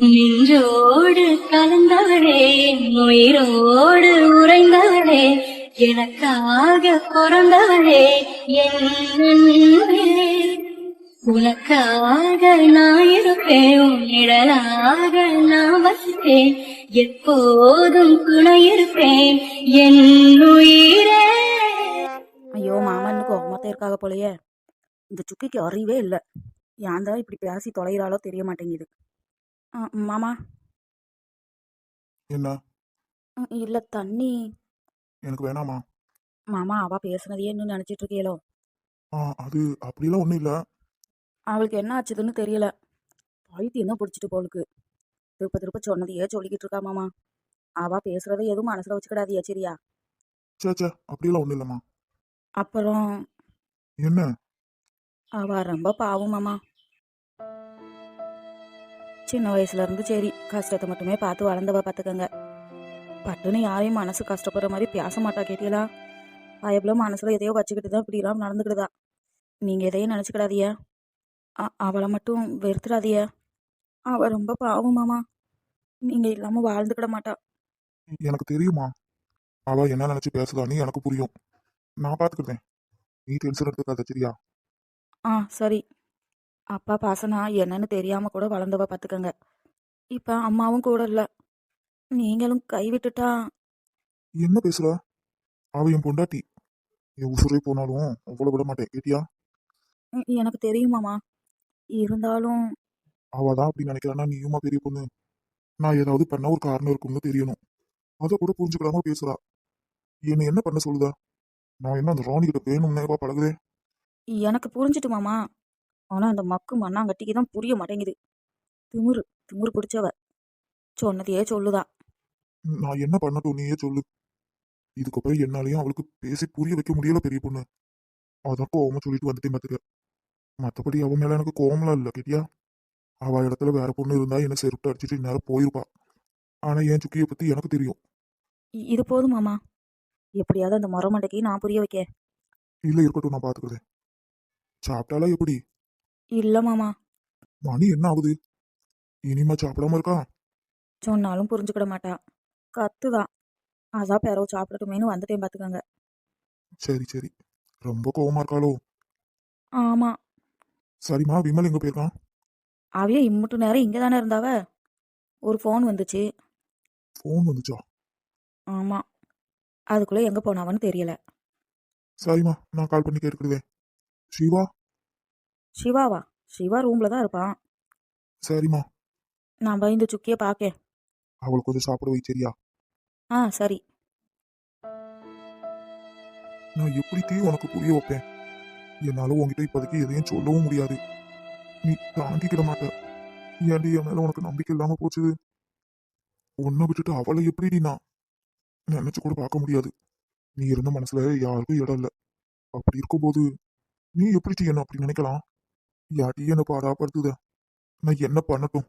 நெஞ்சோடு கலந்தவளே உயிரோடு உறைந்தவளே எனக்காக பிறந்தவளே என் உனக்காக நான் இருப்பேன் உன் நான் வசிப்பேன் எப்போதும் துணை இருப்பேன் என் உயிரே. ஐயோ மாமனுக்கு இன்னும் கோவமாத்தான் இருக்காக போலயே. இந்த சுக்கிக்கு அறிவே இல்லை. ஏன் தான் இப்படி பேசி தொலைகிறாளோ தெரிய மாட்டேங்குது. ஆ, மாமா. என்ன? இல்லை தண்ணி. எனக்கு வேணாமா? மாமா அவ பேசுனதையே இன்னும் நினச்சிட்டு இருக்கீங்களோ ஆ அது அப்படிலாம் ஒன்றும் இல்லை. அவளுக்கு என்ன ஆச்சுதுன்னு தெரியல. பைத்தியம் தான் பிடிச்சிட்டு போலுக்கு. திருப்ப திருப்ப சொன்னதையே சொல்லிக்கிட்டு இருக்கா மாமா. அவ பேசுறதை எதுவும் மனசுல வச்சுக்கிடாதியா சரியா? சே சே அப்படிலாம் ஒன்றும் இல்லைம்மா. அப்புறம் என்ன? அவ ரொம்ப பாவம் மாமா. சின்ன வயசுல இருந்து சரி கஷ்டத்தை மட்டுமே பார்த்து வளர்ந்தவ பார்த்துக்கங்க பட்டுன்னு யாரையும் மனசு கஷ்டப்படுற மாதிரி பேச மாட்டா கேட்டீங்களா பயப்புல மனசுல எதையோ வச்சுக்கிட்டு தான் இப்படிலாம் நடந்துக்கிடுதா? நீங்க எதையும் நினைச்சுக்கிடாதிய அவளை மட்டும் வெறுத்துடாதிய அவ ரொம்ப பாவம் மாமா. நீங்க இல்லாம வாழ்ந்துக்கிட மாட்டா. எனக்கு தெரியுமா? அவ என்ன நினச்சி பேசுதான்னு எனக்கு புரியும். நான் பார்த்துக்கிட்டேன் நீ டென்ஷன் எடுத்துக்காத சரியா? ஆ சரி. அப்பா பாசனா என்னன்னு தெரியாம கூட வளர்ந்தவ பார்த்துக்கங்க இப்ப அம்மாவும் கூட இல்ல. நீங்களும் கைவிட்டுட்டா என்ன பேசுற? அவ என் பொண்டாட்டி. என் உசுரே போனாலும் அவ்வளோ விட மாட்டேன். கேட்டியா? எனக்கு தெரியுமாமா இருந்தாலும் அவ தான் அப்படி நினைக்கிறானா நீயுமா பெரிய பொண்ணு? நான் ஏதாவது பண்ண ஒரு காரணம் இருக்கும்னு தெரியணும். அதை கூட புரிஞ்சுக்கிடாம பேசுறா. என்னை என்ன பண்ண சொல்லுதா? நான் என்ன அந்த ராணி கிட்ட வேணும்னேவா பழகுதே எனக்கு புரிஞ்சுட்டு மாமா. ஆனா அந்த மக்கு மண்ணாங்கட்டிக்கு தான் புரிய மாட்டேங்குது. திமிரு திமிரு பிடிச்சவ. சொன்னதையே சொல்லுதா. நான் என்ன பண்ணட்டும் நீயே சொல்லு. இதுக்கப்புறம் என்னாலையும் அவளுக்கு பேசி புரிய வைக்க முடியல பெரிய பொண்ணு. அதான் கோவமா சொல்லிட்டு வந்துட்டேன் பாத்துக்க. மத்தபடி அவன் மேல எனக்கு கோவம்லாம் இல்ல கேட்டியா? அவ இடத்துல வேற பொண்ணு இருந்தா என்ன செருப்பு அடிச்சிட்டு நேரம் போயிருப்பா. ஆனா என் சுக்கிய பத்தி எனக்கு தெரியும். இது போதும் மாமா. எப்படியாவது அந்த மரமண்டைக்கு நான் புரிய வைக்க. இல்ல இருக்கட்டும் நான் பாத்துக்கிறேன். சாப்பிட்டாலா எப்படி? இல்ல மாமா. மணி என்ன ஆகுது? இனிமா சாப்பிடாம இருக்கா? சொன்னாலும் புரிஞ்சுக்கிட மாட்டா. கத்துதான் அதான் பிறவு சாப்பிடட்டுமேனு வந்துட்டேன் பார்த்துக்கோங்க சரி சரி. ரொம்ப கோவமா இருக்காளோ? ஆமா. சரிம்மா விமல் எங்க போயிருக்கான்? அவைய இம்மட்டு நேரம் இங்கே தானே இருந்தாவ? ஒரு ஃபோன் வந்துச்சு. ஃபோன் வந்துச்சா? ஆமா. அதுக்குள்ள எங்க போனாவன்னு தெரியல. சரிம்மா நான் கால் பண்ணி கேட்டுக்கிறதே சிவா? சிவாவா? சிவா ரூம்ல தான் இருப்பான் சரிம்மா. நான் பயந்து சுக்கிய பார்க்கேன் அவளுக்கு கொஞ்சம் சாப்பிட வை சரியா? ஆ சரி. நான் எப்படித்தையும் உனக்கு புரிய வைப்பேன்? என்னால உன்கிட்ட இப்போதைக்கு எதையும் சொல்லவும் முடியாது. நீ தாங்கிக்கிட மாட்ட. ஏன்டி என் மேல உனக்கு நம்பிக்கை இல்லாம போச்சு உன்னை விட்டுட்டு அவளை எப்படி நான் நினைச்சு கூட பார்க்க முடியாது. நீ இருந்த மனசுல யாருக்கும் இடம் இல்ல. அப்படி இருக்கும்போது நீ எப்படி என்ன அப்படி நினைக்கலாம்? யாட்டி என்ன பாடாப்படுத்துத. நான் என்ன பண்ணட்டும்?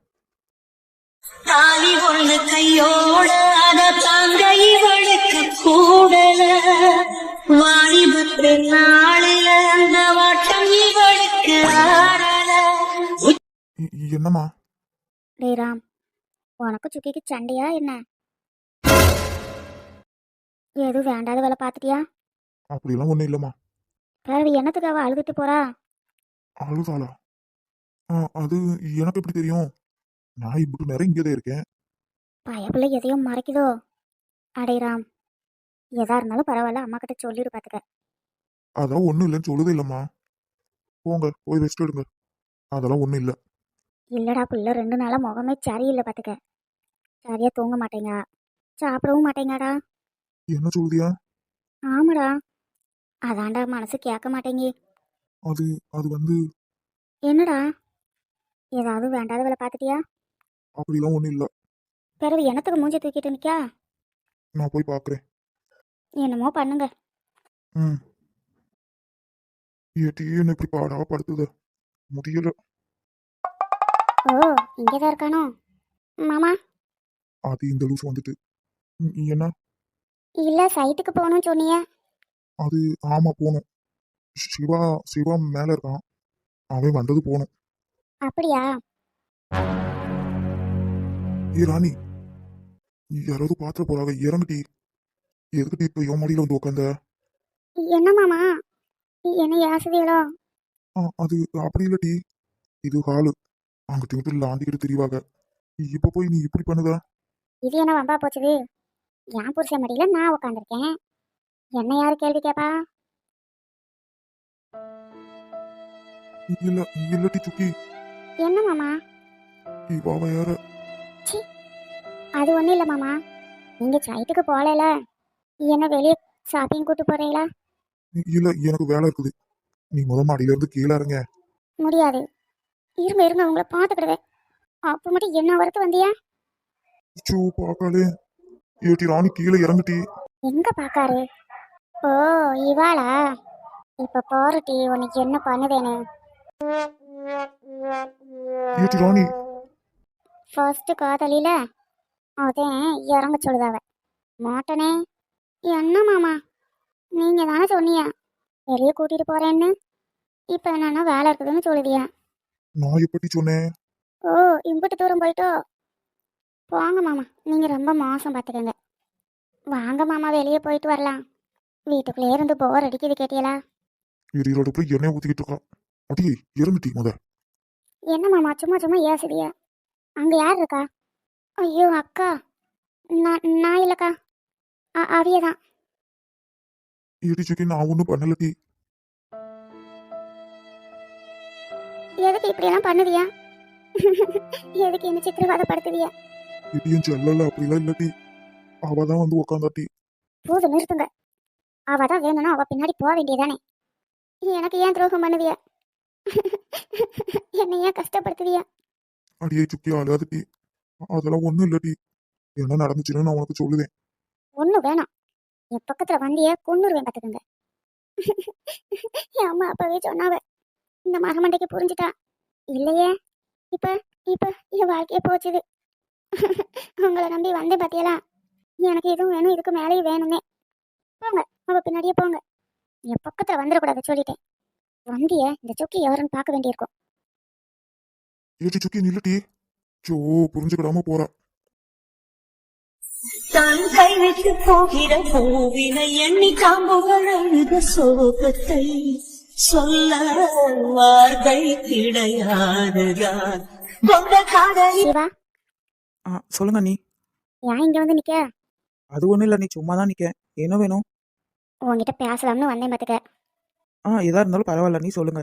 தாலி ஒண்ணு கையோட அத தாங்க இவளுக்கு கூடல. வாலிபத்து நாளில அந்த வாட்டம் இவளுக்கு ஆடல என்னம்மா? டேய் ராம் உனக்கு சுக்கிக்கு சண்டையா என்ன? எதுவும் வேண்டாத வேலை பார்த்துட்டியா? அப்படிலாம் ஒண்ணும் இல்லம்மா. பிறகு என்னத்துக்கு அவ அழுதுட்டு போறா? அழுதாளா? ஆ, அது எனக்கு எப்படி தெரியும்? நான் இப்படி நேரம் இங்கே இருக்கேன். பயப்புள்ள எதையும் மறைக்குதோ? அடே ராம் எதா இருந்தாலும் பரவாயில்ல அம்மா கிட்ட சொல்லிடு பார்த்துக்க அதான் ஒன்றும் இல்லைன்னு சொல்லுதே இல்லைம்மா. போங்க போய் ரெஸ்ட் எடுங்க. அதெல்லாம் ஒன்றும் இல்லை. இல்லடா புள்ள ரெண்டு நாளா முகமே சரியில்லை பார்த்துக்க சரியா தூங்க மாட்டேங்க. சாப்பிடவும் மாட்டேங்கடா. என்ன சொல்லுதியா? ஆமாடா. அதான்டா மனசு கேட்க மாட்டேங்கி. அது அது வந்து என்னடா? ஏதாவது வேண்டாத வேலை பார்த்துட்டியா? அப்படிலாம் ஒன்றும் இல்லை. பிறகு என்னத்துக்கு மூஞ்சி தூக்கிட்டு நிக்கா நான் போய் பார்க்குறேன் என்னமோ பண்ணுங்க. ம். ஏட்டின்னு இப்படி பாடா படுத்துத முடியல. ஓ இங்கேதான் இருக்கானோ? மாமா? அது இந்த லூஸ் வந்துட்டு. ம், என்ன? இல்ல சைட்டுக்கு போகணும்னு சொன்னீங்க அது ஆமா போகணும். சிவா சிவா மேலே இருக்கான். அவன் வந்தது போகணும். அப்படியா? ஏ ராணி நீ யாராவது பாத்திர போறாங்க. இறங்குட்டி எதுக்கிட்டி இப்ப என் மடியில வந்து உட்காந்த என்ன மாமா? என்ன யாசுதியலோ ஆ அது அப்படி இல்லட்டி இது ஹாலு அங்கிட்டு இங்கிட்டு லாந்திக்கிட்டு திரிவாங்க. இப்ப போய் நீ இப்படி பண்ணுத இது என்ன வம்பா போச்சுது? என் புருஷன் மடியில நான் உட்காந்துருக்கேன் என்ன யாரு கேள்வி கேப்பா? இல்ல இல்லட்டி சுக்கி என்ன மாமா? இவ வேற அது ஒண்ணும் இல்ல மாமா. நீங்க சைட்டுக்கு போகல என்ன வெளியே ஷாப்பிங் கூட்டு போறீங்களா? இல்ல எனக்கு வேலை இருக்குது. நீ முத மாடியில இருந்து கீழே இறங்க. முடியாது. இருங்க இருங்க உங்களை பார்த்துக்கிடுவேன் அப்போ மட்டும் என்ன வரத்து வந்தியா? சூ பாக்காளே ஏட்டி ராணி கீழே இறங்குட்டி. எங்க பாக்காரு ஓ இவாளா? இப்ப போறட்டி உனக்கு என்ன பண்ணுதேனு ஏட்டி ராணி. ஃபர்ஸ்ட் காதலில அதேன் இறங்க சொல்லுதாவ. மாட்டனே என்ன மாமா நீங்க தானே சொன்னீங்க வெளியே கூட்டிட்டு போறேன்னு. இப்ப என்னன்னா வேலை இருக்குதுன்னு சொல்லுதியா? நான் எப்படி சொன்னேன்? ஓ இம்புட்டு தூரம் போயிட்டோ? போங்க மாமா நீங்க ரொம்ப மோசம் பார்த்துக்கங்க வாங்க மாமா வெளியே போயிட்டு வரலாம். வீட்டுக்குள்ளே இருந்து போர் அடிக்குது கேட்டியலா? எரியிலோட போய் எண்ணெய் ஊத்திக்கிட்டு இருக்கா அடியே இறங்குட்டி முத. என்ன மாமா சும்மா சும்மா ஏசுதியா அங்க யார் இருக்கா? ஐயோ அக்கா. நான் நான் இல்லக்கா. அ- அவியதான். ஏட்டி சுக்கி நான் ஒன்றும் பண்ணலட்டி எதுக்கு இப்படியெல்லாம் பண்ணுதியா எதுக்கு என்ன சித்திரவதைப்படுத்துதியா இடியும் செல்லல அப்படிலாம் இல்லாட்டி அவ தான் வந்து உக்காந்தாட்டி போது நிறுத்துங்க. அவ தான் வேணும்னா அவ பின்னாடி போக வேண்டியதானே. எனக்கு ஏன் துரோகம் பண்ணுதியா என்னை ஏன் கஷ்டப்படுத்துதியா அடியே சுக்கி அழாதுட்டி அதெல்லாம் ஒன்றும் இல்லாட்டி என்ன நடந்துச்சுன்னு நான் உனக்கு சொல்லுவேன். ஒன்றும் வேணாம். என் பக்கத்துல வந்திய கொன்னுருவேன் பார்த்துக்கோங்க என் அம்மா அப்பாவே சொன்னாவ இந்த மரமண்டைக்கு புரிஞ்சுட்டா. இல்லையே இப்ப இப்ப என் வாழ்க்கையே போச்சுது. உங்களை நம்பி வந்தேன் பாத்தியலா? எனக்கு இதுவும் வேணும் இதுக்கு மேலேயும் வேணுமே போங்க அவ பின்னாடியே போங்க. என் பக்கத்துல வந்துடக்கூடாது சொல்லிட்டேன். வந்திய இந்த சொக்கி யாருன்னு பார்க்க வேண்டியிருக்கும். ஏட்டி சுக்கி நில்லுட்டி சோ புரிஞ்சுக்கிடாம போறா. தான் கைவிட்டு போகிற பூவினை எண்ணி காம்புகள் அழுத சோகத்தை சொல்ல வார்த்தை கிடையாதுதான் சிவா. ஆ சொல்லுங்க நீ ஏன் இங்க வந்து நிக்க? அது ஒன்றும் இல்லை நீ சும்மா தான் நிற்க என்ன வேணும்? உன்கிட்ட பேசலாம்னு வந்தேன் பாத்துக்க. ஆ எதா இருந்தாலும் பரவாயில்ல நீ சொல்லுங்க.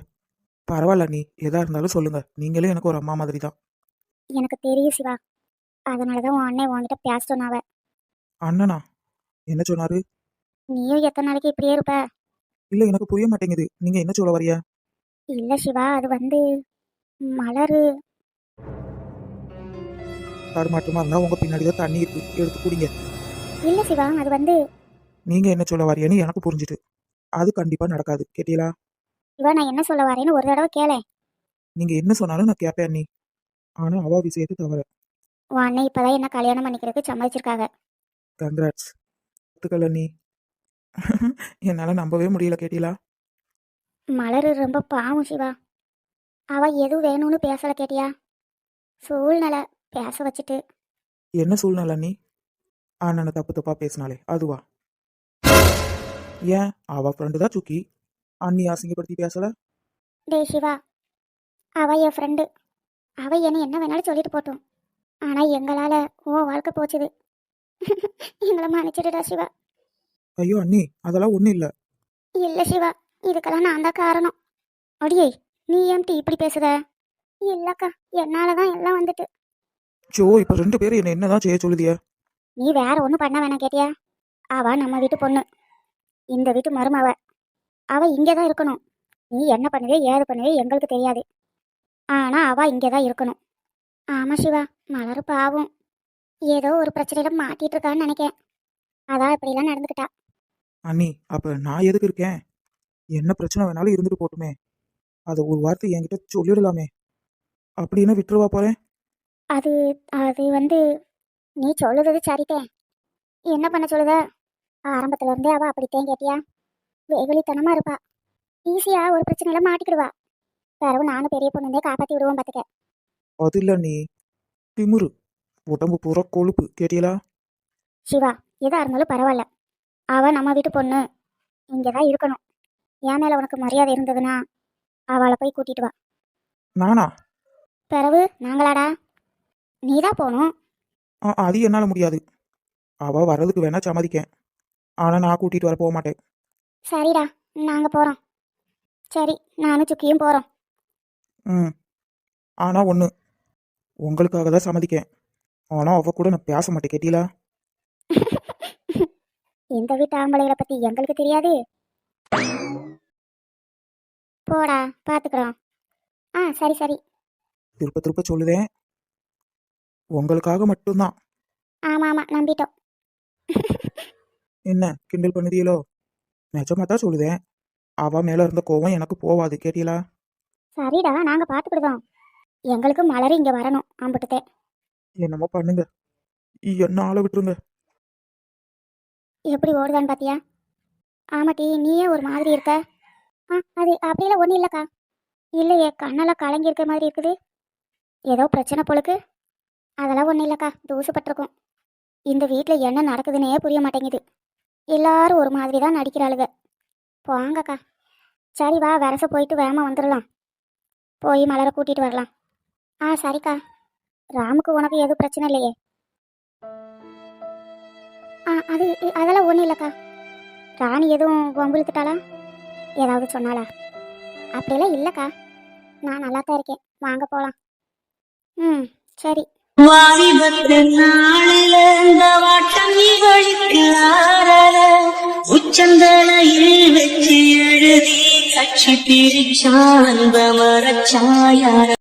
பரவாயில்ல நீ எதா இருந்தாலும் சொல்லுங்க. நீங்களே எனக்கு ஒரு அம்மா மாதிரி தான் எனக்கு தெரியும் சிவா. அதனாலதான் உன் அண்ணன் உன்கிட்ட பேச சொன்னாவ. அண்ணனா? என்ன சொன்னாரு? நீயும் எத்தனை நாளைக்கு இப்படியே இருப்ப? இல்லை எனக்கு புரிய மாட்டேங்குது. நீங்க என்ன சொல்ல வரியா இல்ல சிவா அது வந்து மலரு. தடுமாற்றமா இருந்தா உங்க பின்னாடி தான் தண்ணி இருக்கு. எடுத்து குடிங்க. இல்ல சிவா அது வந்து நீங்க என்ன சொல்ல வரியான்னு எனக்கு புரிஞ்சுட்டு அது கண்டிப்பா நடக்காது. கேட்டீங்களா? சிவா நான் என்ன சொல்ல வரேன்னு ஒரு தடவை கேளேன். நீங்க என்ன சொன்னாலும் நான் கேட்பேன் நீ ஆனா அவ விஷயத்தை தவிர உன் அண்ணன் இப்பதான் என்ன கல்யாணம் பண்ணிக்கிறதுக்கு சம்மதிச்சிருக்காங்க. கங்க்ராட்ஸ் ஒத்துக்கல நீ என்னால நம்பவே முடியல கேட்டீங்களா? மலரு ரொம்ப பாவம் சிவா. அவ எதுவும் வேணும்னு பேசல கேட்டியா? சூழ்நிலை பேச வச்சுட்டு. என்ன சூழ்நிலை நீ அண்ணனை தப்பு தப்பா பேசினாலே அதுவா? ஏன் அவ ஃப்ரெண்டு தான் சுக்கி? அண்ணி அசிங்கப்படுத்தி பேசல? டேய் சிவா அவ என் ஃப்ரெண்டு அவ என்ன என்ன வேணாலும் சொல்லிட்டு போட்டோம். ஆனா எங்களால உன் வாழ்க்கை போச்சுது. எங்களை மன்னிச்சிடுடா சிவா. ஐயோ அண்ணி அதெல்லாம் ஒண்ணும் இல்ல. இல்ல சிவா இதுக்கெல்லாம் நான் தான் காரணம். அடியே நீ ஏன்டி இப்படி பேசுத இல்லக்கா என்னாலதான் எல்லாம் வந்துட்டு. சோ இப்ப ரெண்டு பேரும் என்ன என்னதான் செய்ய சொல்லுதிய? நீ வேற ஒன்றும் பண்ண வேணாம் கேட்டியா? அவ நம்ம வீட்டு பொண்ணு. இந்த வீட்டு மருமவ. அவ இங்கே தான் இருக்கணும். நீ என்ன பண்ணுவே ஏது பண்ணுவே எங்களுக்கு தெரியாது. ஆனா அவ இங்கே தான் இருக்கணும். ஆமா சிவா. மலரு பாவம். ஏதோ ஒரு பிரச்சனையில மாட்டிட்டு இருக்கான்னு நினைக்கேன் அதான் இப்படிலாம் நடந்துக்கிட்டா. அண்ணி அப்ப நான் எதுக்கு இருக்கேன்? என்ன பிரச்சனை வேணாலும் இருந்துட்டு போட்டுமே. அதை ஒரு வார்த்தை என்கிட்ட சொல்லிடலாமே. அப்படின்னு விட்டுருவா போறேன் அது அது வந்து நீ சொல்லுறது சரித்தேன் என்ன பண்ண சொல்லுத? ஆரம்பத்துல இருந்தே அவ அப்படித்தான் கேட்டியா வெகுளித்தனமா இருப்பா. ஈஸியா ஒரு பிரச்சனையில மாட்டிக்கிடுவா. பிறகு நானும் பெரிய பொண்ணுந்தே காப்பாத்தி விடுவோம் பாத்துக்க. அது இல்ல நீ? திமுரு. உடம்பு பூரா கொழுப்பு. கேட்டீங்களா? சிவா எதா இருந்தாலும் பரவாயில்ல. அவ நம்ம வீட்டு பொண்ணு. இங்கே தான் இருக்கணும். என் மேலே உனக்கு மரியாதை இருந்ததுன்னா அவளை போய் கூட்டிட்டு வா. நானா? பிறகு நாங்களாடா? நீ தான் போகணும் அது என்னால் முடியாது. அவ வர்றதுக்கு வேணா சம்மதிக்கேன். ஆனால் நான் கூட்டிகிட்டு வர போக மாட்டேன் சரிடா நாங்கள் போகிறோம் சரி நானும் சுக்கியும் போகிறோம் ம். ஆனால் ஒன்று உங்களுக்காக தான் சம்மதிக்கேன். ஆனால் அவ கூட நான் பேச மாட்டேன் கேட்டீங்களா? இந்த வீட்டு ஆம்பளைகளை பற்றி எங்களுக்கு தெரியாது. போடா பார்த்துக்குறோம் ஆ சரி சரி. திருப்ப திருப்ப சொல்லுதேன். உங்களுக்காக மட்டும்தான். ஆமாம் ஆமாம் நம்பிட்டோம். என்ன கிண்டல் பண்ணுதீங்களோ? நிஜமாக தான் சொல்லுதேன். அவ மேலே இருந்த கோவம் எனக்கு போவாது கேட்டீங்களா? சரிடா நாங்கள் பார்த்துக்கிடுதோம் எங்களுக்கு மலர் இங்கே வரணும் அம்பிட்டுத்தே. என்னமோ பண்ணுங்க. என்ன ஆளை விட்டுருங்க. எப்படி ஓடுதான்னு பாத்தியா? ஆமாட்டி நீயே ஒரு மாதிரி இருக்க. ஆ அது அப்படியெல்லாம் ஒன்றும் இல்லைக்கா. இல்லையே கண்ணெல்லாம் கலங்கி இருக்க மாதிரி இருக்குது. ஏதோ பிரச்சனை போலுக்கு. அதெல்லாம் ஒன்றும் இல்லைக்கா தூசுப்பட்டிருக்கும் இந்த வீட்டில் என்ன நடக்குதுன்னே புரிய மாட்டேங்குது. எல்லாரும் ஒரு மாதிரி தான் நடிக்கிறாளுங்க போங்கக்கா. சரி வா வரச போயிட்டு வேகமா வந்துடலாம் போய் மலரை கூட்டிட்டு வரலாம். ஆ சரிக்கா. ராமுக்கு உனக்கு எதுவும் பிரச்சனை இல்லையே? ஆ அது அதெல்லாம் ஒன்றும் இல்லைக்கா. ராணி எதுவும் வம்புழுத்துட்டாளா? ஏதாவது சொன்னாளா? அப்படியெல்லாம் இல்லைக்கா. நான் நல்லா தான் இருக்கேன். வாங்க போகலாம் ம் சரி. வாலிபத்து நாளில இந்த வாட்டம் இவளுக்கு ஆறல உச்சந்தலையில் வச்சு எழுதி கட்சி பிரிச்சான் மரச்சாயார